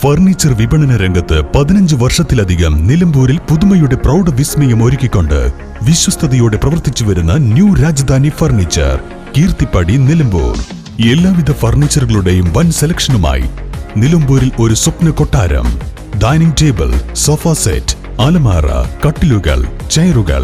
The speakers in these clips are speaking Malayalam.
ഫർണിച്ചർ വിപണന രംഗത്ത് പതിനഞ്ച് വർഷത്തിലധികം നിലമ്പൂരിൽ പുതുമയുടെ പ്രൗഢ വിസ്മയം ഒരുക്കിക്കൊണ്ട് വിശ്വസ്തയോടെ പ്രവർത്തിച്ചു വരുന്ന ന്യൂ രാജധാനി ഫർണിച്ചർ കീർത്തിപ്പടി നിലമ്പൂർ. എല്ലാവിധ ഫർണിച്ചറുകളുടെയും വൻ സെലക്ഷനുമായി നിലമ്പൂരിൽ ഒരു സ്വപ്ന കൊട്ടാരം ഡൈനിങ് ടേബിൾ സോഫ സെറ്റ് അലമാറ കട്ടിലുകൾ ചെയറുകൾ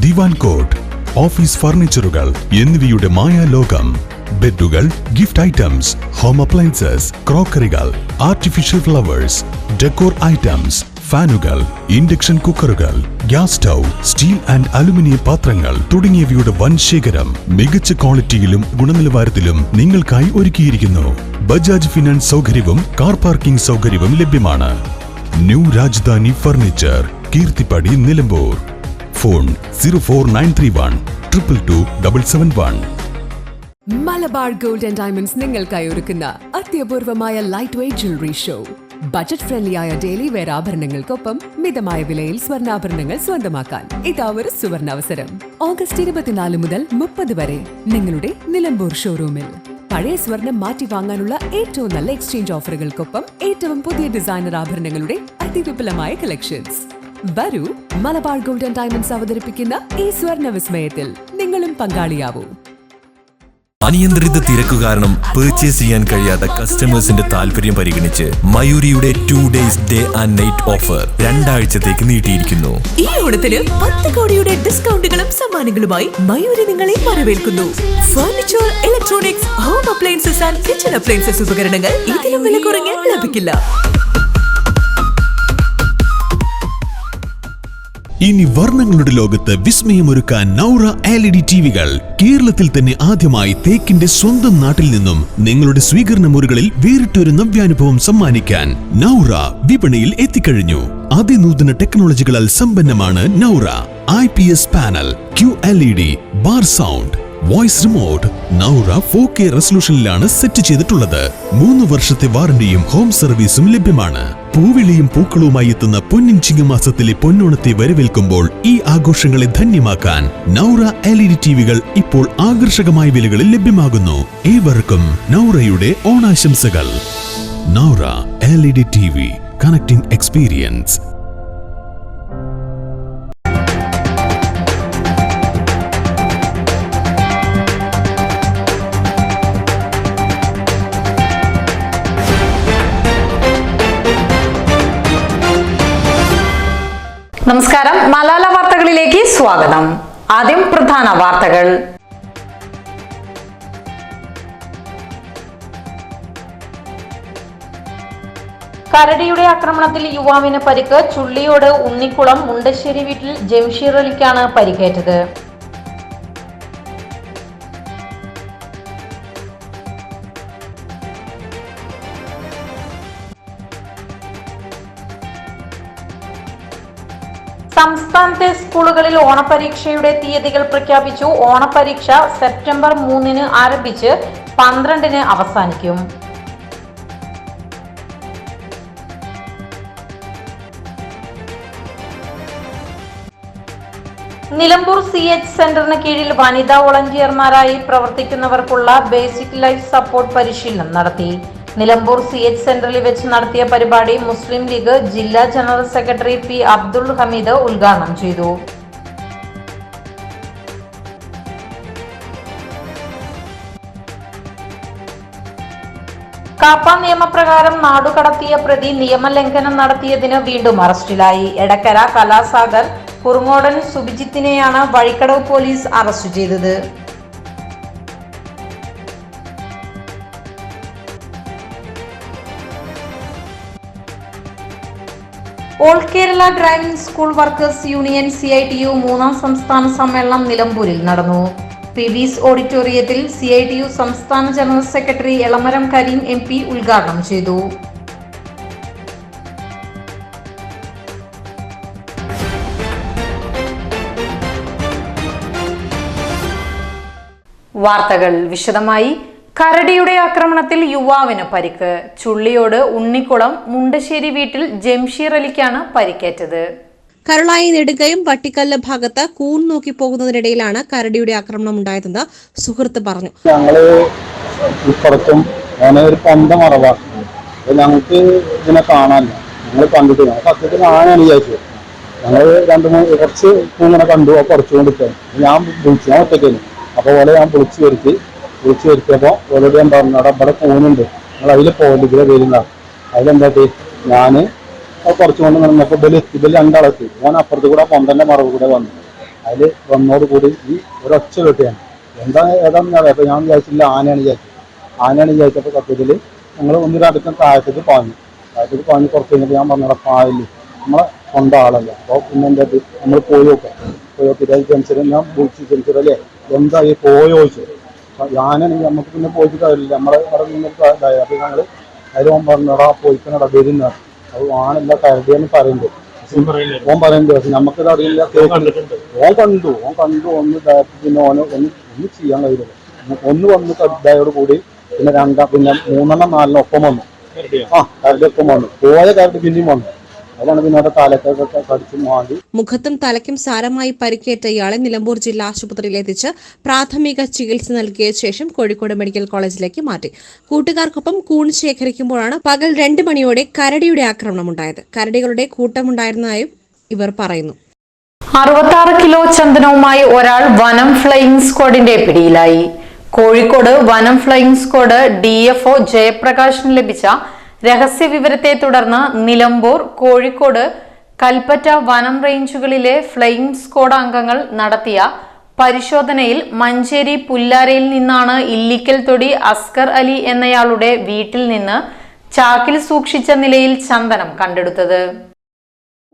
ദിവാൻ കോട്ട് ഓഫീസ് ഫർണിച്ചറുകൾ എന്നിവയുടെ മായാലോകം ബെഡുകൾ ഗിഫ്റ്റ് ഐറ്റംസ് ഹോം അപ്ലയൻസസ് ക്രോക്കറികൾ ആർട്ടിഫിഷ്യൽ ഫ്ലവേഴ്സ് ഡെക്കോർ ഐറ്റംസ് ഫാനുകൾ induction കുക്കറുകൾ gas stove steel and aluminium പാത്രങ്ങൾ തുടങ്ങിയവയുടെ വൻ ശേഖരം മികച്ച ക്വാളിറ്റിയിലും ഗുണനിലവാരത്തിലും നിങ്ങൾക്കായി ഒരുക്കിയിരിക്കുന്നു. ബജാജ് ഫിനാൻസ് സൗകര്യവും കാർ പാർക്കിംഗ് സൗകര്യവും ലഭ്യമാണ്. New Rajdhani furniture Keerthippadi Nilambur. Phone zero four nine three one triple two double seven one Malabar gold and diamonds നിങ്ങൾക്കായി ഒരുക്കുന്ന അത്യപൂർവമായ light weight jewellery show budget ഫ്രണ്ട്ലിയായ daily wear ആഭരണങ്ങൾക്കൊപ്പം മിതമായ വിലയിൽ സ്വർണാഭരണങ്ങൾ സ്വന്തമാക്കാൻ. ഇതാ ഒരു സുവർണാവസരം. ഓഗസ്റ്റ് ഇരുപത്തിനാല് മുതൽ മുപ്പത് വരെ നിങ്ങളുടെ നിലമ്പൂർ ഷോറൂമിൽ പഴയ സ്വർണം മാറ്റി വാങ്ങാനുള്ള ഏറ്റവും നല്ല എക്സ്ചേഞ്ച് ഓഫറുകൾക്കൊപ്പം ഏറ്റവും പുതിയ ഡിസൈനർ ആഭരണങ്ങളുടെ അതിവിപുലമായ കളക്ഷൻസ് വരൂ മലബാർ ഗോൾഡ് ആൻഡ് ഡയമണ്ട്സ് അവതരിപ്പിക്കുന്ന ഈ സ്വർണ വിസ്മയത്തിൽ നിങ്ങളും പങ്കാളിയാവൂ. അനിയന്ത്രിത തിരക്ക് കാരണം പർച്ചേസ് ചെയ്യാൻ കഴിയാത്ത കസ്റ്റമേഴ്സിന്റെ താല്പര്യം പരിഗണിച്ച് മയൂരിയുടെ two days day and night offer രണ്ടാഴ്ചത്തേക്ക് നീട്ടിയിരിക്കുന്നു. ഈ ഓണത്തിന് പത്ത് കോടിയുടെ ഡിസ്കൗണ്ടുകളും സമ്മാനങ്ങളുമായി മയൂരി നിങ്ങളെ വരവേൽക്കുന്നു. Furniture electronics home appliances and kitchen appliances ഉപകരണങ്ങൾ ഇതിലും വില കുറഞ്ഞ് ലഭിക്കില്ല. ഇനി വർണങ്ങളുടെ ലോകത്ത് വിസ്മയമൊരുക്കാൻ Naura L E D T വികൾ കേരളത്തിൽ തന്നെ ആദ്യമായി തേക്കിന്റെ സ്വന്തം നാട്ടിൽ നിന്നും നിങ്ങളുടെ സ്വീകരണ മുറികളിൽ വേറിട്ടൊരു നവ്യാനുഭവം സമ്മാനിക്കാൻ നൗറ വിപണിയിൽ എത്തിക്കഴിഞ്ഞു. അതിനൂതന ടെക്നോളജികളാൽ സമ്പന്നമാണ് Naura. I P S panel Q L E D bar sound voice remote. Naura four K റെസൊല്യൂഷനിലാണ് set ചെയ്തിട്ടുള്ളത്. മൂന്ന് വർഷത്തെ വാറണ്ടിയും ഹോം സർവീസും ലഭ്യമാണ്. പൂവിളിയും പൂക്കളുമായി എത്തുന്ന പൊന്നിൻ ചിങ്ങമാസത്തിലെ പൊന്നോണത്തെ വരവേൽക്കുമ്പോൾ ഈ ആഘോഷങ്ങളെ ധന്യമാക്കാൻ നൗറ എൽ ഇ ഡി ടിവികൾ ഇപ്പോൾ ആകർഷകമായ വിലകളിൽ ലഭ്യമാകുന്നു. ഏവർക്കും നൗറയുടെ ഓണാശംസകൾ. Naura L E D T V connecting experience നമസ്കാരം. മലാല വാർത്തകളിലേക്ക് സ്വാഗതം. ആദ്യം പ്രധാന വാർത്തകൾ. കരടിയുടെ ആക്രമണത്തിൽ യുവാവിന് പരിക്ക് ചുള്ളിയോട് ഉണ്ണിക്കുളം മുണ്ടശ്ശേരി വീട്ടിൽ ജംഷീർ അലിക്കാണ് പരിക്കേറ്റത്. സംസ്ഥാനത്തെ സ്കൂളുകളിൽ ഓണപരീക്ഷയുടെ തീയതികൾ പ്രഖ്യാപിച്ചു. ഓണപരീക്ഷ സെപ്റ്റംബർ മൂന്നിന് ആരംഭിച്ച് പന്ത്രണ്ടിന് അവസാനിക്കും. നിലമ്പൂർ സി എച്ച് സെന്ററിന് കീഴിൽ വനിതാ വോളണ്ടിയർമാരായി പ്രവർത്തിക്കുന്നവർക്കുള്ള ബേസിക് ലൈഫ് സപ്പോർട്ട് പരിശീലനം നടത്തി. നിലമ്പൂർ സി എച്ച് സെന്ററിൽ വെച്ച് നടത്തിയ പരിപാടി മുസ്ലിം ലീഗ് ജില്ലാ general secretary P Abdul Hameed ഉദ്ഘാടനം ചെയ്തു. കാപ്പ നിയമപ്രകാരം നാടുകടത്തിയ പ്രതി നിയമലംഘനം നടത്തിയതിന് വീണ്ടും അറസ്റ്റിലായി. എടക്കര കലാസാഗർ കുറുങ്ങോടൻ സുഭിജിത്തിനെയാണ് വഴിക്കടവ് പോലീസ് അറസ്റ്റ് ചെയ്തത്. All Kerala driving school workers union C I T U മൂന്നാം സംസ്ഥാന സമ്മേളനം നിലമ്പൂരിൽ നടന്നു. പിവിസ് ഓഡിറ്റോറിയത്തിൽ സി ഐ ടി യു സംസ്ഥാന general secretary Elamaram Kareem M P ഉദ്ഘാടനം ചെയ്തു. വാർത്തകൾ വിശദമായി. കരടിയുടെ ആക്രമണത്തിൽ യുവാവിന് പരിക്ക്. ചുള്ളിയോട് ഉണ്ണിക്കുളം മുണ്ടശ്ശേരി വീട്ടിൽ ജംഷീർ അലിക്കാണ് പരിക്കേറ്റത്. കരളായി നെടുകയും വട്ടിക്കല്ല് ഭാഗത്ത് കൂൺ നോക്കി പോകുന്നതിനിടയിലാണ് കരടിയുടെ ആക്രമണം ഉണ്ടായതെന്ന് സുഹൃത്ത് പറഞ്ഞു. ഞങ്ങൾ ഇപ്പുറത്തും ഒരു പന്ത മറവാക്കി. ഞങ്ങൾക്ക് ഇതിനെ കാണാനില്ല. ഞങ്ങൾ കണ്ടിട്ട് സത്യത്തിൽ ആനയാണ് വിചാരിച്ചത്. ഞങ്ങൾ രണ്ട് മൂന്ന് കുറച്ച് ഇങ്ങനെ കണ്ടു കുറച്ചുകൊണ്ടിരിക്കുകയാണ് ഞാൻ വിളിച്ചു. ഞാൻ ഒറ്റയ്ക്കായിരുന്നു അപ്പോൾ പോലെ ഞാൻ വിളിച്ചു വരുത്തി. വിളിച്ചു വരുത്തിയപ്പോൾ ഓൾറെഡി ഞാൻ പറഞ്ഞു അവിടെ ഇവിടെ പോകുന്നുണ്ട് നിങ്ങൾ അതിൽ പോകരുത് ഇതിലെ വരുന്ന അതിലെന്താട്ടി? ഞാൻ കുറച്ചുകൊണ്ട് നിന്നപ്പോൾ ഇതിൽ ഇതിൽ രണ്ടാളെത്തി. ഞാൻ അപ്പുറത്ത് കൂടെ പൊന്തന്റെ മറവ് കൂടെ വന്നു. അതിൽ വന്നോട് കൂടി ഈ ഒരൊച്ച കെട്ടിയാണ്. എന്താ ഏതാണെന്ന് അറിയാം. അപ്പോൾ ഞാൻ വിചാരിച്ചില്ല ആനയാണ് വിചാരിച്ചത്. ആനയാണ് വിചാരിച്ചപ്പോൾ സത്യത്തിൽ ഞങ്ങൾ ഒന്നിനടുക്കം താഴത്തേക്ക് പാഞ്ഞു. താഴത്തേക്ക് പാഞ്ഞ് കുറച്ച് കഴിഞ്ഞപ്പോൾ ഞാൻ പറഞ്ഞ പായൽ. നമ്മളെ സ്വന്തം ആളല്ല. അപ്പോൾ പിന്നെ എന്താ നമ്മൾ പോയി നോക്കാം. പോയി നോക്കിയിട്ട് ജനിച്ചത് ഞാൻ വിളിച്ചു ജനിച്ചതല്ലേ എന്താ ഈ പോയോ ചോദിച്ചു. ഞാനാണെങ്കിൽ നമുക്ക് പിന്നെ പോയിട്ട് കാര്യമില്ല. നമ്മളെ അവിടെ നിന്നിട്ട് ഇതായി. അപ്പം ഞങ്ങൾ അതിൽ ഓൻ പറഞ്ഞടാ പോയിക്കണടാ വരുന്ന. അത് ആണല്ല കരുതിയെന്ന് പറയുന്നത് ഓൻ പറയുന്നത് പക്ഷെ നമുക്കത് അറിയില്ല ഓൻ കണ്ടു ഓൻ കണ്ടു ഒന്ന് ഇതായപ്പോൾ പിന്നെ ഓന് ഒന്ന് ഒന്നും ചെയ്യാൻ കഴിയില്ല. ഒന്ന് വന്ന് ഇതായോട് കൂടി പിന്നെ രണ്ടാം പിന്നെ മൂന്നെണ്ണം നാലെണ്ണം ഒപ്പം വന്നു. ആ കരടി ഒപ്പം വന്നു. പോയ കരടി പിന്നെയും വന്നു. അതിലാണ് പിന്നെ അവിടെ തലക്കൊക്കെ കടിച്ച് മാടി മുഖത്തും തലയ്ക്കും സാരമായി പരിക്കേറ്റ ഇയാളെ നിലമ്പൂർ ജില്ലാ ആശുപത്രിയിൽ എത്തിച്ച് പ്രാഥമിക ചികിത്സ നൽകിയ ശേഷം കോഴിക്കോട് മെഡിക്കൽ കോളേജിലേക്ക് മാറ്റി. കൂട്ടുകാർക്കൊപ്പം കൂൺ ശേഖരിക്കുമ്പോഴാണ് പകൽ രണ്ട് മണിയോടെ കരടിയുടെ ആക്രമണം ആക്രമണമുണ്ടായത്. കരടികളുടെ കൂട്ടമുണ്ടായിരുന്നതായും ഇവർ പറയുന്നു. അറുപത്തി കിലോ ചന്ദനവുമായി ഒരാൾ വനം ഫ്ലൈയിങ് സ്ക്വാഡിന്റെ പിടിയിലായി. കോഴിക്കോട് വനം flying squad D F O ജയപ്രകാശിന് ലഭിച്ച രഹസ്യ വിവരത്തെ തുടർന്ന് നിലമ്പൂർ കോഴിക്കോട് കൽപ്പറ്റ വനം റേഞ്ചുകളിലെ ഫ്ലൈയിങ് സ്ക്വാഡ് അംഗങ്ങൾ നടത്തിയ പരിശോധനയിൽ മഞ്ചേരി പുല്ലാരയിൽ നിന്നാണ് ഇല്ലിക്കൽ തൊടി അസ്കർ അലി എന്നയാളുടെ വീട്ടിൽ നിന്ന് ചാക്കിൽ സൂക്ഷിച്ച നിലയിൽ ചന്ദനം കണ്ടെടുത്തത്.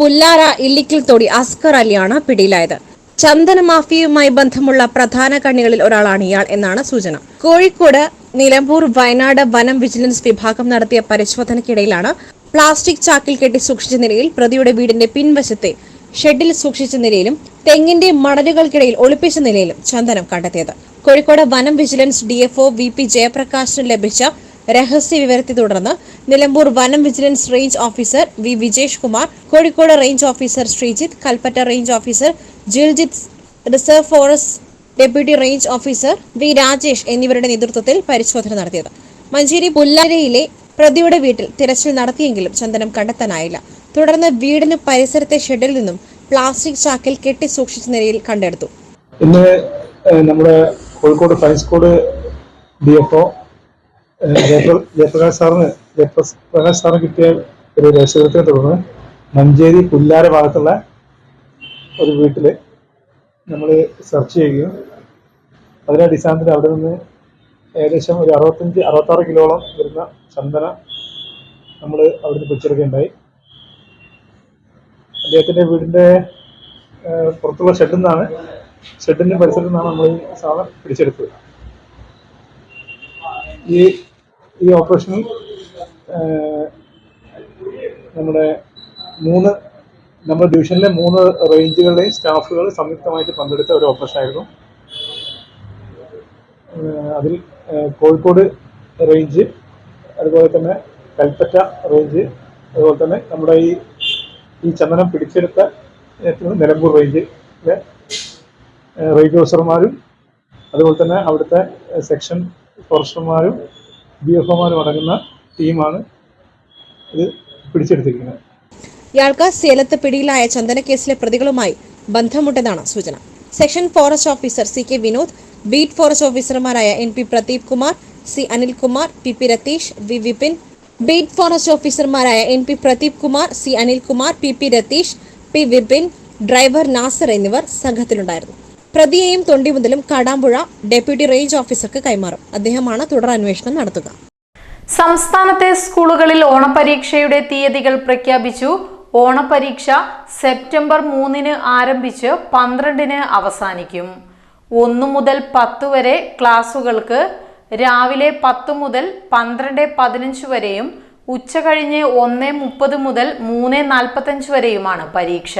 പുല്ലാര ഇല്ലിക്കൽ തൊടി അസ്കർ അലിയാണ് പിടിയിലായത്. ചന്ദന മാഫിയയുമായി ബന്ധമുള്ള പ്രധാന കണ്ണികളിൽ ഒരാളാണ് ഇയാൾ എന്നാണ് സൂചന. കോഴിക്കോട് നിലമ്പൂർ വയനാട് വനം വിജിലൻസ് വിഭാഗം നടത്തിയ പരിശോധനയ്ക്കിടയിലാണ് പ്ലാസ്റ്റിക് ചാക്കിൽ കെട്ടി സൂക്ഷിച്ച നിലയിൽ പ്രതിയുടെ വീടിന്റെ പിൻവശത്തെ ഷെഡിൽ സൂക്ഷിച്ച നിലയിലും തെങ്ങിന്റെ മണലുകൾക്കിടയിൽ ഒളിപ്പിച്ച നിലയിലും ചന്ദനം കണ്ടെത്തിയത്. കോഴിക്കോട് വനം വിജിലൻസ് ഡിഎഫ്ഒ വി പി ജയപ്രകാശിന് ലഭിച്ച രഹസ്യ വിവരത്തെ തുടർന്ന് നിലമ്പൂർ വനം vigilance range officer V Vijesh Kumar Kozhikode range officer Sreejith Kalpetta range officer Jiljith reserve forest deputy range officer V Rajesh എന്നിവരുടെ നേതൃത്വത്തിൽ പരിശോധന നടത്തിയത്. മഞ്ചേരി പുല്ലാരയിലെ പ്രതിയുടെ വീട്ടിൽ തിരച്ചിൽ നടത്തിയെങ്കിലും ചന്ദനം കണ്ടെത്താനായില്ല. തുടർന്ന് വീടിന് പരിസരത്തെ ഷെഡിൽ നിന്നും പ്ലാസ്റ്റിക് ചാക്കിൽ കെട്ടി സൂക്ഷിച്ച നിലയിൽ കണ്ടെടുത്തു. ഇന്ന് നമ്മുടെ Kozhikode flying squad D F O Jayaprakash സാറിന് ജയപ്രകാശ് സാറിന് കിട്ടിയ ഒരു രഹസ്യത്തെ തുടർന്ന് മഞ്ചേരി പുല്ലാര ഭാഗത്തുള്ള ഒരു വീട്ടിൽ നമ്മൾ സെർച്ച് ചെയ്യുകയും അതിനെ അടിസ്ഥാനത്തിൽ അവിടെ നിന്ന് ഏകദേശം ഒരു അറുപത്തഞ്ച് അറുപത്താറ് കിലോളം വരുന്ന ചന്ദന നമ്മൾ അവിടുന്ന് പിടിച്ചെടുക്കുകയുണ്ടായി. അദ്ദേഹത്തിന്റെ വീടിന്റെ പുറത്തുള്ള ഷെഡിൽ നിന്നാണ് ഷെഡിന്റെ പരിസരത്തു നിന്നാണ് നമ്മൾ ഈ സാധനം പിടിച്ചെടുത്തത്. ഈ ഈ ഓപ്പറേഷനിൽ നമ്മുടെ മൂന്ന് നമ്മുടെ ഡിവിഷനിലെ മൂന്ന് റേഞ്ചുകളിലെയും സ്റ്റാഫുകൾ സംയുക്തമായിട്ട് പങ്കെടുത്ത ഒരു ഓപ്പറേഷൻ ആയിരുന്നു അതിൽ കോഴിക്കോട് റേഞ്ച് അതുപോലെ തന്നെ കൽപ്പറ്റ റേഞ്ച് അതുപോലെ തന്നെ നമ്മുടെ ഈ ഈ ചന്ദനം പിടിച്ചെടുത്ത നിലമ്പൂർ റേഞ്ചിലെ റേഞ്ച് ഓഫീസർമാരും അതുപോലെ തന്നെ അവിടുത്തെ സെക്ഷൻ ഫോറസ്റ്റർമാരും ബി എഫ് ഒമാരും അടങ്ങുന്ന ടീമാണ് ഇത് പിടിച്ചെടുത്തിരിക്കുന്നത്. ഇയാൾക്ക് സേലത്ത് പിടിയിലായ ചന്ദനക്കേസിലെ പ്രതികളുമായി ബന്ധമുണ്ടെന്നാണ് സൂചന. Section forest officer C K Vinod beat forest ഓഫീസർമാരായ N P Pradeep Kumar C Anilkumar P P Ratheesh V Vipin beat forest ഓഫീസർമാരായ N P Pradeep Kumar C Anilkumar P P Ratheesh P Vipin driver Nasar എന്നിവർ സംഘത്തിലുണ്ടായിരുന്നു. പ്രതിയെയും തൊണ്ടിമുതലും കാടാമ്പുഴ ഡെപ്യൂട്ടി റേഞ്ച് ഓഫീസർക്ക് കൈമാറും. അദ്ദേഹമാണ് തുടർ അന്വേഷണം നടത്തുക. സംസ്ഥാനത്തെ സ്കൂളുകളിൽ ഓണപരീക്ഷയുടെ തീയതികൾ പ്രഖ്യാപിച്ചു. ഓണപരീക്ഷ സെപ്റ്റംബർ മൂന്നിന് ആരംഭിച്ച് പന്ത്രണ്ടിന് അവസാനിക്കും. ഒന്നു മുതൽ പത്ത് വരെ ക്ലാസുകൾക്ക് രാവിലെ പത്ത് മുതൽ പന്ത്രണ്ട് പതിനഞ്ച് വരെയും ഉച്ച കഴിഞ്ഞ് ഒന്ന് മുപ്പത് മുതൽ മൂന്ന് നാൽപ്പത്തഞ്ച് വരെയുമാണ് പരീക്ഷ.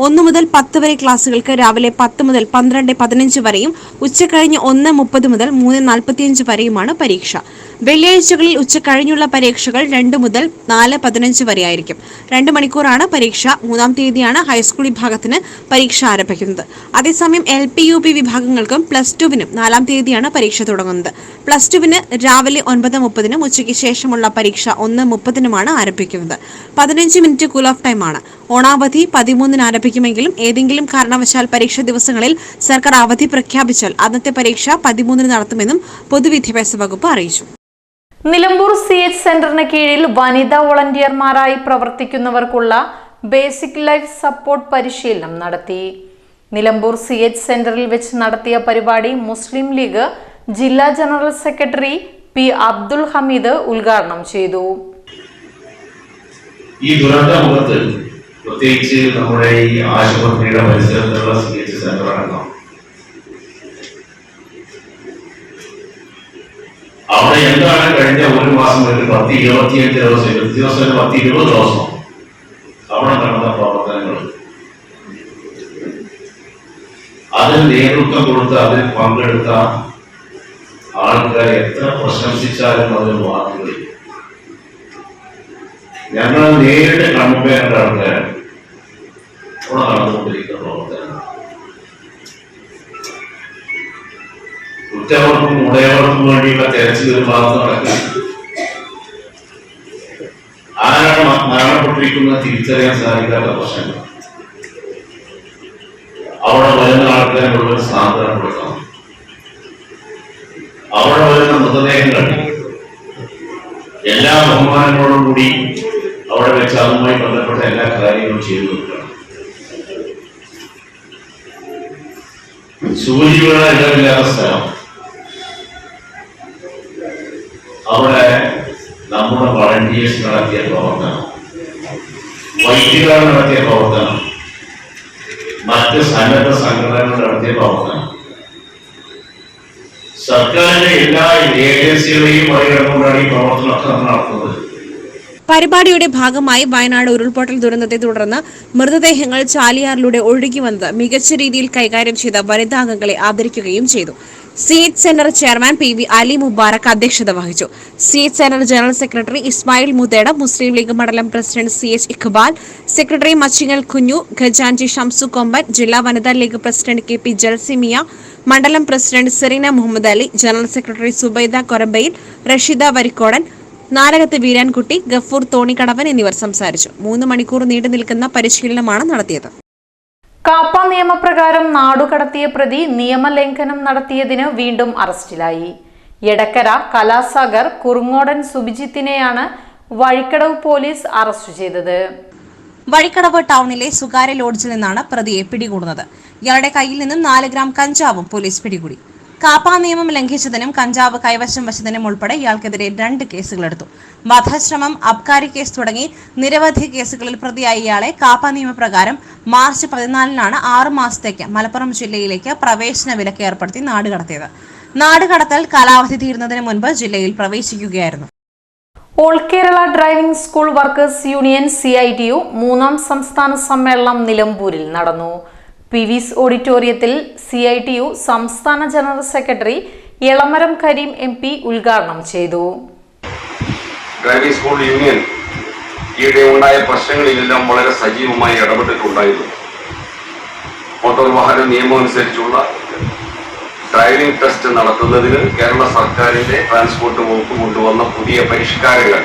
ഒന്ന് മുതൽ പത്ത് വരെ ക്ലാസുകൾക്ക് രാവിലെ പത്ത് മുതൽ പന്ത്രണ്ട് പതിനഞ്ച് വരെയും ഉച്ച കഴിഞ്ഞ് ഒന്ന് മുപ്പത് മുതൽ മൂന്ന് നാൽപ്പത്തിയഞ്ച് വരെയുമാണ് പരീക്ഷ. വെള്ളിയാഴ്ചകളിൽ ഉച്ച കഴിഞ്ഞുള്ള പരീക്ഷകൾ രണ്ട് മുതൽ നാല് പതിനഞ്ച് വരെയായിരിക്കും. രണ്ട് മണിക്കൂറാണ് പരീക്ഷ. മൂന്നാം തീയതിയാണ് ഹൈസ്കൂൾ വിഭാഗത്തിന് പരീക്ഷ ആരംഭിക്കുന്നത്. അതേസമയം എൽ പി യു പി വിഭാഗങ്ങൾക്കും പ്ലസ് ടുവിനും നാലാം തീയതിയാണ് പരീക്ഷ തുടങ്ങുന്നത്. പ്ലസ് ടുവിന് രാവിലെ ഒൻപത് മുപ്പതിനും ഉച്ചയ്ക്ക് ശേഷമുള്ള പരീക്ഷ ഒന്ന് മുപ്പതിനുമാണ് ആരംഭിക്കുന്നത്. പതിനഞ്ച് മിനിറ്റ് കൂൾ ഓഫ് ടൈമാണ് ഓണാവധി പതിമൂന്നിന് ആരംഭിക്കുമെങ്കിലും ഏതെങ്കിലും കാരണവശാൽ പരീക്ഷ ദിവസങ്ങളിൽ സർക്കാർ അവധി പ്രഖ്യാപിച്ചാൽ അന്നത്തെ പരീക്ഷ പതിമൂന്നിന് നടത്തുമെന്നും പൊതുവിദ്യാഭ്യാസ വകുപ്പ് അറിയിച്ചു. നിലമ്പൂർ സി എച്ച് സെന്ററിന് കീഴിൽ വനിതാ വോളണ്ടിയർമാരായി പ്രവർത്തിക്കുന്നവർക്കുള്ള ബേസിക് ലൈഫ് സപ്പോർട്ട് പരിശീലനം നടത്തി. നിലമ്പൂർ സി എച്ച് സെന്ററിൽ വെച്ച് നടത്തിയ പരിപാടി മുസ്ലിം ലീഗ് ജില്ലാ general secretary P Abdul Hameed ഉദ്ഘാടനം ചെയ്തു. ഈ ദുരന്ത മുഖത്ത് പ്രത്യേകിച്ച് നമ്മുടെ ഈ ആശുപത്രിയുടെ പരിസരത്തുള്ള സി എച്ച് അടക്കം അവിടെ എന്താണ് കഴിഞ്ഞ ഒരു മാസം ഒരു പത്ത് ഇരുപത്തിയഞ്ച് ദിവസം ഇരുപത്തി ദിവസം പത്ത് ഇരുപത് ദിവസം അവിടെ നടന്ന പ്രവർത്തനങ്ങൾ. അതിൽ നേതൃത്വം കൊടുത്ത് അതിൽ പങ്കെടുത്ത ആൾക്കാരെ എത്ര പ്രശംസിച്ചാലും അതിന് വാക്കുകളില്ല ഞങ്ങൾ നേരിട്ട് കമ്പയറുടെ ആൾക്കാരാണ് ഇവിടെ നടന്നുകൊണ്ടിരിക്കുന്ന പ്രവർത്തനം കുറ്റവർക്കും ഉടയവർക്കും വേണ്ടിയുള്ള തെരച്ചിൽ ഒരു ഭാഗത്ത് നടക്കുന്നു. ആരാണ് മരണപ്പെട്ടിരിക്കുന്ന തിരിച്ചറിയാൻ സാധിക്കാത്ത പ്രശ്നങ്ങൾ. അവിടെ വരുന്ന ആൾക്കാരെ മുഴുവൻ സാന്ത്വനപ്പെടുത്തണം അവിടെ വരുന്ന മൃതദേഹങ്ങൾ എല്ലാ ബഹുമാനങ്ങളോടും കൂടി അവിടെ വെച്ച് അതുമായി ബന്ധപ്പെട്ട എല്ലാ കാര്യങ്ങളും ചെയ്തു കൊടുക്കണം. സൂചിയുടെ ഇടമില്ലാത്ത സ്ഥലം. അവിടെ നമ്മുടെ വളണ്ടിയേഴ്സ് നടത്തിയ പ്രവർത്തനം. വൈദ്യുതർ നടത്തിയ പ്രവർത്തനം. മറ്റ് സന്നദ്ധ സംഘടനകൾ നടത്തിയ പ്രവർത്തനം. സർക്കാരിന്റെ എല്ലാ ഏജൻസികളെയും മറികടന്നുകൊണ്ടാണ് ഈ പ്രവർത്തനമൊക്കെ നടത്തുന്നത്. പരിപാടിയുടെ ഭാഗമായി വയനാട് ഉരുൾപൊട്ടൽ ദുരന്തത്തെ തുടർന്ന് മൃതദേഹങ്ങൾ ചാലിയാറിലൂടെ ഒഴുകി വന്നത് മികച്ച രീതിയിൽ കൈകാര്യം ചെയ്ത വനിതാംഗങ്ങളെ ആദരിക്കുകയും ചെയ്തു. C H centre chairman P V Ali Mubarak അധ്യക്ഷത വഹിച്ചു. C H centre general secretary Ismail Mutheda Muslim League മണ്ഡലം president C H Iqbal secretary Machingal Kunju ഖജാൻജി Shamsu Komban ജില്ലാ വനിതാ League president K P Jalsimiya മണ്ഡലം president Sereena Muhammad Ali general secretary Subaida Korambayil Rasheeda Varikkodan Nadakath Veerankutty Gafoor Thonikkadavan എന്നിവർ സംസാരിച്ചു. മൂന്ന് മണിക്കൂർ നീണ്ടു നിൽക്കുന്ന പരിശീലനമാണ് നടത്തിയത്. കാപ്പ നിയമപ്രകാരം നാടുകടത്തിയ പ്രതി നിയമലംഘനം നടത്തിയതിന് വീണ്ടും അറസ്റ്റിലായി. എടക്കര കലാസാഗർ കുറുങ്ങോടൻ സുബിജിത്തിനെയാണ് വഴിക്കടവ് പോലീസ് അറസ്റ്റ് ചെയ്തത്. വഴിക്കടവ് ടൗണിലെ സ്വകാര്യ ലോഡ്ജിൽ നിന്നാണ് പ്രതിയെ പിടികൂടുന്നത്. ഇയാളുടെ കയ്യിൽ നിന്നും നാല് ഗ്രാം കഞ്ചാവും പോലീസ് പിടികൂടി. കാപ്പ നിയമം ലംഘിച്ചതിനും കഞ്ചാവ് കൈവശം വച്ചതിനും ഉൾപ്പെടെ ഇയാൾക്കെതിരെ രണ്ട് കേസുകളെടുത്തു വധശ്രമം അബ്കാരി കേസ് തുടങ്ങി നിരവധി കേസുകളിൽ പ്രതിയായ ഇയാളെ കാപ്പ നിയമപ്രകാരം മാർച്ച് പതിനാലിനാണ് ആറു മാസത്തേക്ക് മലപ്പുറം ജില്ലയിലേക്ക് പ്രവേശന വിലക്ക് ഏർപ്പെടുത്തി നാടുകടത്തിയത് നാടുകടത്തൽ കാലാവധി തീരുന്നതിന് മുൻപ് ജില്ലയിൽ പ്രവേശിക്കുകയായിരുന്നു. All Kerala driving school workers union C I T U മൂന്നാം സംസ്ഥാന സമ്മേളനം നിലമ്പൂരിൽ നടന്നു. വിസ് ഓഡിറ്റോറിയത്തിൽ സി ഐ ടി യു സംസ്ഥാന general secretary Elamaram Kareem M P ഉദ്ഘാടനം ചെയ്തു. ഡ്രൈവിംഗ് സ്കൂൾ യൂണിയൻ ഈയിടെ ഉണ്ടായ പ്രശ്നങ്ങളിലെല്ലാം വളരെ സജീവമായി ഇടപെട്ടിട്ടുണ്ടായിരുന്നു. മോട്ടോർ വാഹന നിയമം അനുസരിച്ചുള്ള ഡ്രൈവിംഗ് ടെസ്റ്റ് നടത്തുന്നതിന് കേരള സർക്കാരിന്റെ ട്രാൻസ്പോർട്ട് വകുപ്പ് കൊണ്ടുവന്ന പുതിയ പരിഷ്കാരങ്ങൾ.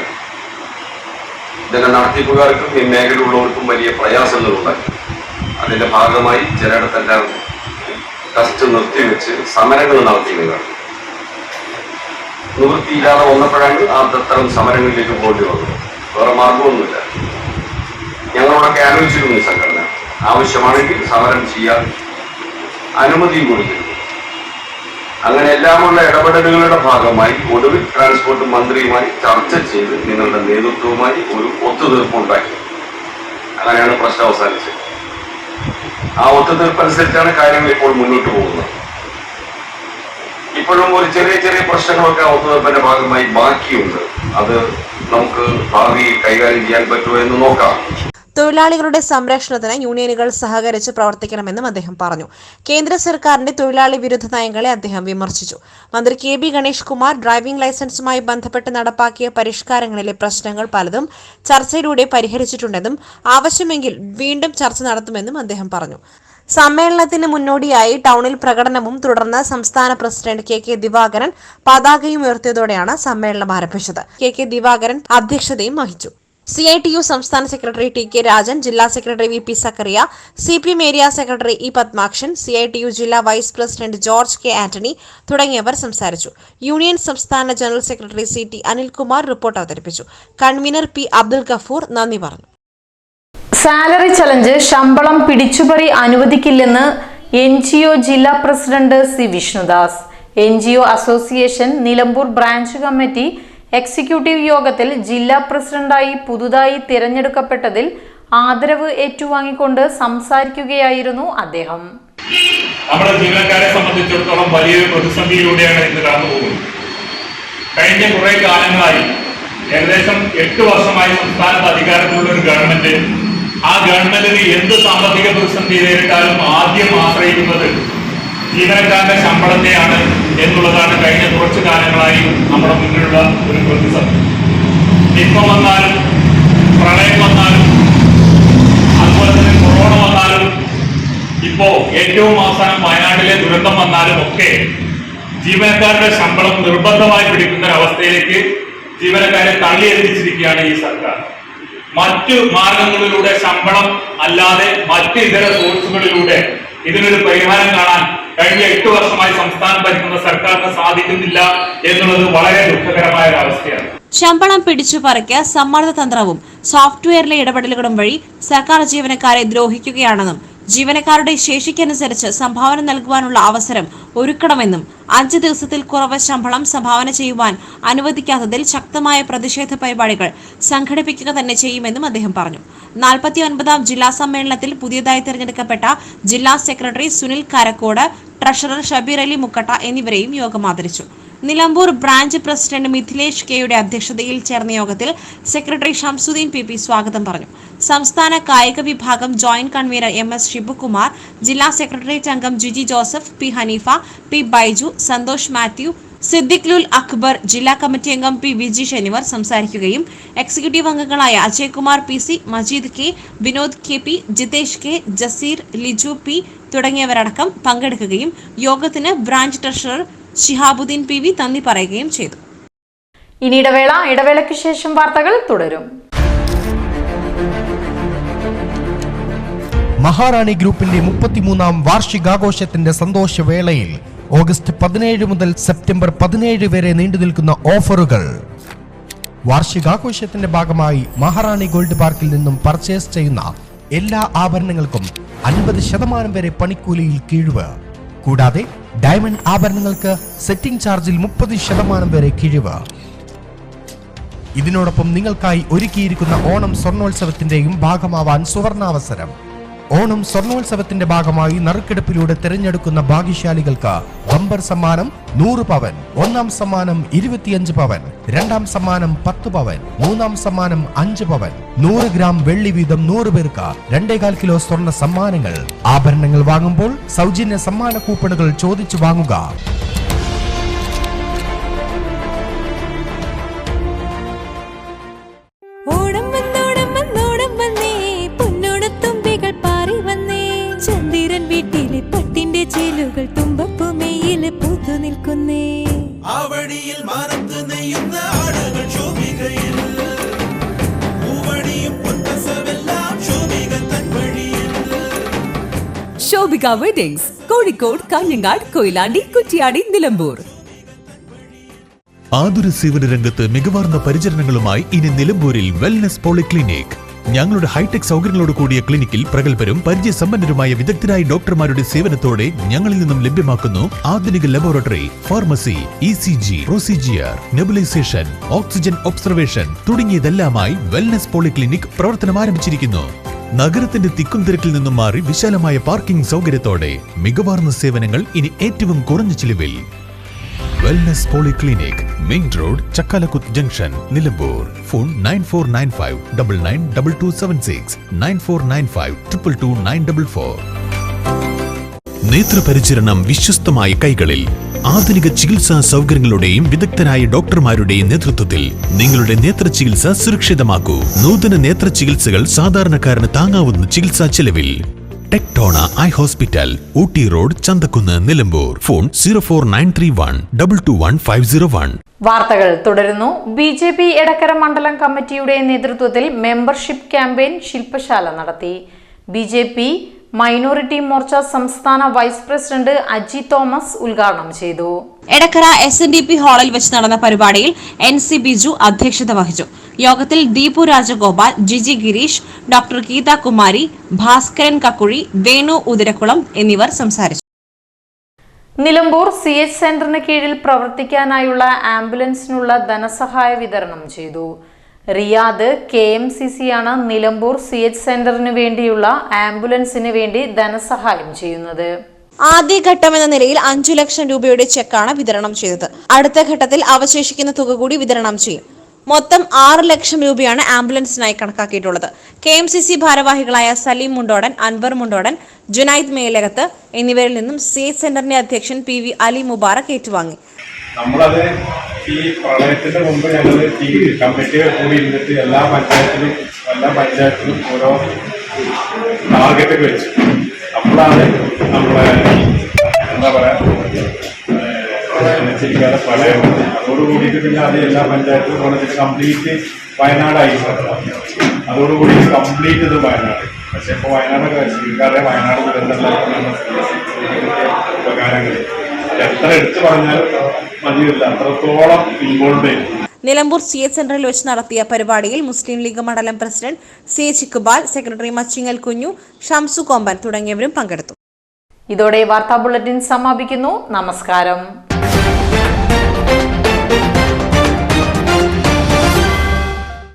ഇതിന്റെ നടത്തിപ്പുകാർക്കും ഈ മേഖലയുള്ളവർക്കും വലിയ പ്രയാസങ്ങളുണ്ടായി. അതിന്റെ ഭാഗമായി ചിലയിടത്തെല്ലാം ടെസ്റ്റ് നിർത്തിവെച്ച് സമരങ്ങൾ നടത്തിയതാണ് നിവൃത്തിയില്ലാതെ വന്നപ്പോഴാണ് ആ അത്തരം സമരങ്ങളിലേക്ക് പോകേണ്ടി വന്നത്. വേറെ മാർഗമൊന്നുമില്ല. ഞങ്ങളോടൊക്കെ ആലോചിച്ചിരുന്നു സംഘടന. ആവശ്യമാണെങ്കിൽ സമരം ചെയ്യാൻ അനുമതിയും കൊടുത്തിരുന്നു അങ്ങനെ എല്ലാമുള്ള ഇടപെടലുകളുടെ ഭാഗമായി ഒടുവിൽ ട്രാൻസ്പോർട്ട് മന്ത്രിയുമായി ചർച്ച ചെയ്ത് നിങ്ങളുടെ നേതൃത്വവുമായി ഒരു ഒത്തുതീർപ്പുണ്ടാക്കി. അങ്ങനെയാണ് പ്രശ്നം അവസാനിച്ചത്. ആ ഒത്തുതീർപ്പ് അനുസരിച്ചാണ് കാര്യങ്ങൾ ഇപ്പോൾ മുന്നോട്ട് പോകുന്നത്. ഇപ്പോഴും ഒരു ചെറിയ ചെറിയ പ്രശ്നങ്ങളൊക്കെ ഒത്തുതീർപ്പിന്റെ ഭാഗമായി ബാക്കിയുണ്ട്. അത് നമുക്ക് ഭാവി കൈകാര്യം ചെയ്യാൻ പറ്റുമോ എന്ന് നോക്കാം. തൊഴിലാളികളുടെ സംരക്ഷണത്തിന് യൂണിയനുകൾ സഹകരിച്ച് പ്രവർത്തിക്കണമെന്നും അദ്ദേഹം പറഞ്ഞു. കേന്ദ്ര സർക്കാരിന്റെ തൊഴിലാളി വിരുദ്ധ നയങ്ങളെ അദ്ദേഹം വിമർശിച്ചു. മന്ത്രി K B Ganesh Kumar driving ലൈസൻസുമായി ബന്ധപ്പെട്ട് നടപ്പാക്കിയ പരിഷ്കാരങ്ങളിലെ പ്രശ്നങ്ങൾ പലതും ചർച്ചയിലൂടെ പരിഹരിച്ചിട്ടുണ്ടെന്നും ആവശ്യമെങ്കിൽ വീണ്ടും ചർച്ച നടത്തുമെന്നും അദ്ദേഹം പറഞ്ഞു. സമ്മേളനത്തിന് മുന്നോടിയായി ടൗണിൽ പ്രകടനവും തുടർന്ന് സംസ്ഥാന പ്രസിഡന്റ് കെ കെ ദിവാകരൻ പതാകയും ഉയർത്തിയതോടെയാണ് സമ്മേളനം ആരംഭിച്ചത്. കെ കെ ദിവാകരൻ അധ്യക്ഷതയും വഹിച്ചു. സി ഐ ടി യു സംസ്ഥാന സെക്രട്ടറി ടി കെ രാജൻ ജില്ലാ secretary V P Zakariya C P M area secretary E Padmakshan C I T U ജില്ലാ vice president George K Antony തുടങ്ങിയവർ സംസാരിച്ചു. യൂണിയൻ സംസ്ഥാന general secretary C T Anilkumar report അവതരിപ്പിച്ചു. കൺവീനർ പി അബ്ദുൽ ഗഫൂർ നന്ദി പറഞ്ഞു. സാലറി ചലഞ്ച് ശമ്പളം പിടിച്ചുപറി അനുവദിക്കില്ലെന്ന് എൻ ജി ഒ ജില്ലാ president C Vishnudas. N G O association Nilambur branch committee executive യോഗത്തിൽ ജില്ലാ പ്രസിഡന്റായി പുതുതായി തിരഞ്ഞെടുക്കപ്പെട്ടതിൽ ആദരവ് ഏറ്റുവാങ്ങിക്കൊണ്ട് സംസാരിക്കുകയായിരുന്നു അദ്ദേഹം. നമ്മുടെ ജീവനക്കാരെ സംബന്ധിച്ചിടത്തോളം വലിയൊരു പ്രതിസന്ധിയിലൂടെയാണ് ഇന്ന് കടന്നു പോകുന്നത്. കഴിഞ്ഞ കുറെ കാലങ്ങളായി ഏകദേശം എട്ട് വർഷമായി സംസ്ഥാനത്ത് അധികാരത്തിലുള്ള ഒരു ഗവൺമെന്റ് ആ ഗവൺമെന്റിന് എന്ത് സാമ്പത്തിക പ്രതിസന്ധി നേരിട്ടാലും ആദ്യം ആശ്രയിക്കുന്നത് ജീവനക്കാരുടെ ശമ്പളത്തെയാണ് എന്നുള്ളതാണ് കഴിഞ്ഞ കുറച്ച് കാലങ്ങളായി നമ്മുടെ മുന്നിലുള്ള ഒരു പ്രതിസന്ധി നിപ്പ വന്നാലും പ്രളയം വന്നാലും അതുപോലെ തന്നെ കൊറോണ വന്നാലും ഇപ്പോ ഏറ്റവും അവസാനം വയനാട്ടിലെ ദുരന്തം വന്നാലും ഒക്കെ ജീവനക്കാരുടെ ശമ്പളം നിർബന്ധമായി പിടിക്കുന്ന ഒരവസ്ഥയിലേക്ക് ജീവനക്കാരെ തള്ളിയെത്തിച്ചിരിക്കുകയാണ് ഈ സർക്കാർ. മറ്റു മാർഗങ്ങളിലൂടെ ശമ്പളം അല്ലാതെ മറ്റ് ഇതര സോഴ്സുകളിലൂടെ ഇതിനൊരു പരിഹാരം കാണാൻ കഴിഞ്ഞ എട്ട് വർഷമായി സംസ്ഥാനം ഭരിക്കുന്ന സർക്കാരിന് സാധിക്കുന്നില്ല എന്നുള്ളത് വളരെ ദുഃഖകരമായ ഒരു അവസ്ഥയാണ്. ശമ്പളം പിടിച്ചു പറിക്ക സമ്മർദ്ദ തന്ത്രവും സോഫ്റ്റ്വെയറിലെ ഇടപെടലുകളും വഴി സർക്കാർ ജീവനക്കാരെ ദ്രോഹിക്കുകയാണെന്നും ജീവനക്കാരുടെ ശേഷിക്കനുസരിച്ച് സംഭാവന നൽകുവാനുള്ള അവസരം ഒരുക്കണമെന്നും അഞ്ച് ദിവസത്തിൽ കുറവ് ശമ്പളം സംഭാവന ചെയ്യുവാൻ അനുവദിക്കാത്തതിൽ ശക്തമായ പ്രതിഷേധ പരിപാടികൾ സംഘടിപ്പിക്കുക തന്നെ ചെയ്യുമെന്നും അദ്ദേഹം പറഞ്ഞു. നാൽപ്പത്തി ഒൻപതാം ജില്ലാ സമ്മേളനത്തിൽ പുതിയതായി തിരഞ്ഞെടുക്കപ്പെട്ട ജില്ലാ സെക്രട്ടറി സുനിൽ കാരക്കോട് ട്രഷറർ ഷബീർ അലി മുക്കട്ട എന്നിവരെയും യോഗം ആദരിച്ചു. നിലമ്പൂർ ബ്രാഞ്ച് പ്രസിഡന്റ് മിഥിലേഷ് കെയുടെ അധ്യക്ഷതയിൽ ചേർന്ന യോഗത്തിൽ സെക്രട്ടറി ഷംസുദ്ദീൻ പി സ്വാഗതം പറഞ്ഞു. സംസ്ഥാന കായിക വിഭാഗം joint convener M S Shibukumar ജില്ലാ സെക്രട്ടേറിയറ്റ് അംഗം ജിജി ജോസഫ് പി ഹനീഫ പി ബൈജു സന്തോഷ് മാത്യു സിദ്ദിഖ് ലുൽ അക്ബർ ജില്ലാ കമ്മിറ്റി അംഗം പി വിജീഷ് എന്നിവർ സംസാരിക്കുകയും എക്സിക്യൂട്ടീവ് അംഗങ്ങളായ Ajaykumar P C Majeed K Vinod K P Jithesh K Jaseer Liju P തുടങ്ങിയവരടക്കം പങ്കെടുക്കുകയും യോഗത്തിന് branch treasurer Shihabuddin P V നന്ദി പറയുകയും ചെയ്തു. ഇനി ഇടവേള ഇടവേളയ്ക്ക് ശേഷം വാർത്തകൾ തുടരും. മഹാറാണി ഗ്രൂപ്പിന്റെ മുപ്പത്തിമൂന്നാം വാർഷികാഘോഷത്തിന്റെ സന്തോഷവേളയിൽ ഓഗസ്റ്റ് പതിനേഴ് മുതൽ സെപ്റ്റംബർ പതിനേഴ് വരെ നീണ്ടു നിൽക്കുന്ന ഓഫറുകൾ. വാർഷികാഘോഷത്തിന്റെ ഭാഗമായി മഹാറാണി ഗോൾഡ് പാർക്കിൽ നിന്നും പർച്ചേസ് ചെയ്യുന്ന എല്ലാ ആഭരണങ്ങൾക്കും അൻപത് ശതമാനം വരെ പണിക്കൂലിയിൽ കിഴിവ്. കൂടാതെ ഡയമണ്ട് ആഭരണങ്ങൾക്ക് സെറ്റിംഗ് ചാർജിൽ മുപ്പത് ശതമാനം വരെ കിഴിവ്. ഇതിനോടൊപ്പം നിങ്ങൾക്കായി ഒരുക്കിയിരിക്കുന്ന ഓണം സ്വർണോത്സവത്തിന്റെയും ഭാഗമാവാൻ സുവർണാവസരം. ഓണം സ്വർണോത്സവത്തിന്റെ ഭാഗമായി നറുക്കെടുപ്പിലൂടെ തിരഞ്ഞെടുക്കുന്ന ഭാഗ്യശാലികൾക്ക് ബമ്പർ സമ്മാനം നൂറ് പവൻ ഒന്നാം സമ്മാനം ഇരുപത്തിയഞ്ച് പവൻ രണ്ടാം സമ്മാനം പത്ത് പവൻ മൂന്നാം സമ്മാനം അഞ്ച് പവൻ നൂറ് ഗ്രാം വെള്ളി വീതം നൂറ് പേർക്ക് രണ്ടേകാൽ കിലോ സ്വർണ സമ്മാനങ്ങൾ. ആഭരണങ്ങൾ വാങ്ങുമ്പോൾ സൗജന്യ സമ്മാന കൂപ്പണുകൾ ചോദിച്ചു വാങ്ങുക. വെഡിങ്സ് കോഴിക്കോട് കാഞ്ഞങ്ങാട് കൊയിലാണ്ടി കുറ്റിയാടി നിലമ്പൂർ. ആതുര സേവന രംഗത്ത് മികവാർന്ന പരിചരണങ്ങളുമായി ഇനി നിലമ്പൂരിൽ വെൽനസ് പോളിക്ലിനിക് ഞങ്ങളുടെ ഹൈടെക് സൗകര്യങ്ങളോട് കൂടിയ ക്ലിനിക്കിൽ പ്രഗത്ഭരും പരിചയസമ്പന്നരുമായ വിദഗ്ധരായ ഡോക്ടർമാരുടെ സേവനത്തോടെ ഞങ്ങളിൽ നിന്നും ലഭ്യമാക്കുന്നു ആധുനിക laboratory pharmacy E C G procedure nebulisation oxygen observation തുടങ്ങിയതെല്ലാമായി wellness polyclinic പ്രവർത്തനം ആരംഭിച്ചിരിക്കുന്നു. നഗരത്തിന്റെ തിക്കും തിരക്കിൽ നിന്നും മാറി വിശാലമായ പാർക്കിംഗ് സൗകര്യത്തോടെ മികവാർന്ന സേവനങ്ങൾ ഇനി ഏറ്റവും കുറഞ്ഞ ചിലവിൽ. Wellness polyclinic main road Chakkalakuth junction Nilambur. Phone nine four nine five double nine double two seven six nine four nine five triple two nine double four നേത്രപരിചരണം വിശ്വസ്തമായ കൈകളിൽ. ആധുനിക ചികിത്സാ സൗകര്യങ്ങളുടെയും വിദഗ്ധരായ ഡോക്ടർമാരുടെയും നേതൃത്വത്തിൽ നിങ്ങളുടെ നേത്ര ചികിത്സ സുരക്ഷിതമാക്കൂ. നൂതന നേത്ര ചികിത്സകൾ സാധാരണക്കാരന് താങ്ങാവുന്ന ചികിത്സാ ചെലവിൽ. Tectona eye hospital Ooty road Chanthakkunnu Nilambur. Phone zero four nine three one double two one five zero one. വാർത്തകൾ തുടരുന്നു. ബി ജെ പി എടക്കര മണ്ഡലം കമ്മിറ്റിയുടെ നേതൃത്വത്തിൽ മെമ്പർഷിപ്പ് ക്യാമ്പയിൻ ശില്പശാല നടത്തി. B J P minority Morcha സംസ്ഥാന വൈസ് പ്രസിഡന്റ് അജി തോമസ് ഉദ്ഘാടനം ചെയ്തു. Edakkara S N D P ഹാളിൽ വെച്ച് നടന്ന പരിപാടിയിൽ എൻ സി ബിജു അധ്യക്ഷത വഹിച്ചു. യോഗത്തിൽ ദീപു രാജഗോപാൽ ജിജി ഗിരീഷ് ഡോക്ടർ ഗീത കുമാരി ഭാസ്കരൻ കക്കുഴി വേണു ഉതിരക്കുളം എന്നിവർ സംസാരിച്ചു. നിലമ്പൂർ സി എച്ച് സെന്ററിന് കീഴിൽ പ്രവർത്തിക്കാനായുള്ള ആംബുലൻസിനുള്ള ധനസഹായ വിതരണം ചെയ്തു. Riyadh K M C C ആണ് നിലമ്പൂർ സി എച്ച് സെന്ററിന് വേണ്ടിയുള്ള ആംബുലൻസിന് വേണ്ടി ധനസഹായം ചെയ്യുന്നത്. ആദ്യഘട്ടം എന്ന നിലയിൽ അഞ്ചു ലക്ഷം രൂപയുടെ ചെക്കാണ് വിതരണം ചെയ്തത്. അടുത്ത ഘട്ടത്തിൽ അവശേഷിക്കുന്ന തുക കൂടി വിതരണം ചെയ്യും. മൊത്തം ആറ് ലക്ഷം രൂപയാണ് ആംബുലൻസിനായി കണക്കാക്കിയിട്ടുള്ളത്. കെ എം സി സി ഭാരവാഹികളായ സലീം മുണ്ടോടൻ അൻവർ മുണ്ടോടൻ ജുനൈദ് മേലകത്ത് എന്നിവരിൽ നിന്നും സി എച്ച് സെന്ററിന്റെ അധ്യക്ഷൻ പി വി അലി മുബാറക് ഏറ്റുവാങ്ങി. നമ്മളത് ഈ പ്രളയത്തിന്റെ മുമ്പ് ഞങ്ങൾ ഈ കമ്മിറ്റി കൂടി ഇരുന്നിട്ട് എല്ലാ പഞ്ചായത്തിലും എല്ലാ പഞ്ചായത്തിലും ഓരോ ടാർഗറ്റൊക്കെ വെച്ചു. അപ്പോഴാണ് നമ്മളെ എന്താ പറയാ ചിരിക്കാതെ പ്രളയം അതോടുകൂടിയിട്ട് അതോട് കൂടിയിട്ട് പിന്നെ അത് എല്ലാ പഞ്ചായത്തിലും പറഞ്ഞിട്ട് കംപ്ലീറ്റ് വയനാടായി. അതോടുകൂടി കംപ്ലീറ്റ് ഇത് വയനാട്. പക്ഷെ ഇപ്പോൾ വയനാടൊക്കെ ചിരിക്കാതെ വയനാട് ദുരന്തമുണ്ടാക്കുന്ന ഉപകാരങ്ങൾ. അത് എത്ര എടുത്തു പറഞ്ഞാൽ മതിയില്ല. അത്രത്തോളം ഇൻവോൾവ് ചെയ്യും നിലമ്പൂർ സി എച്ച് സെന്ററിൽ വെച്ച് നടത്തിയ പരിപാടിയിൽ മുസ്ലിം ലീഗ് മണ്ഡലം president C H Iqbal secretary Machingal Kunju Shamsu Komban തുടങ്ങിയവരും പങ്കെടുത്തു. ഇതോടെ വാർത്താ ബുള്ളറ്റിൻ സമാപിക്കുന്നു. നമസ്കാരം.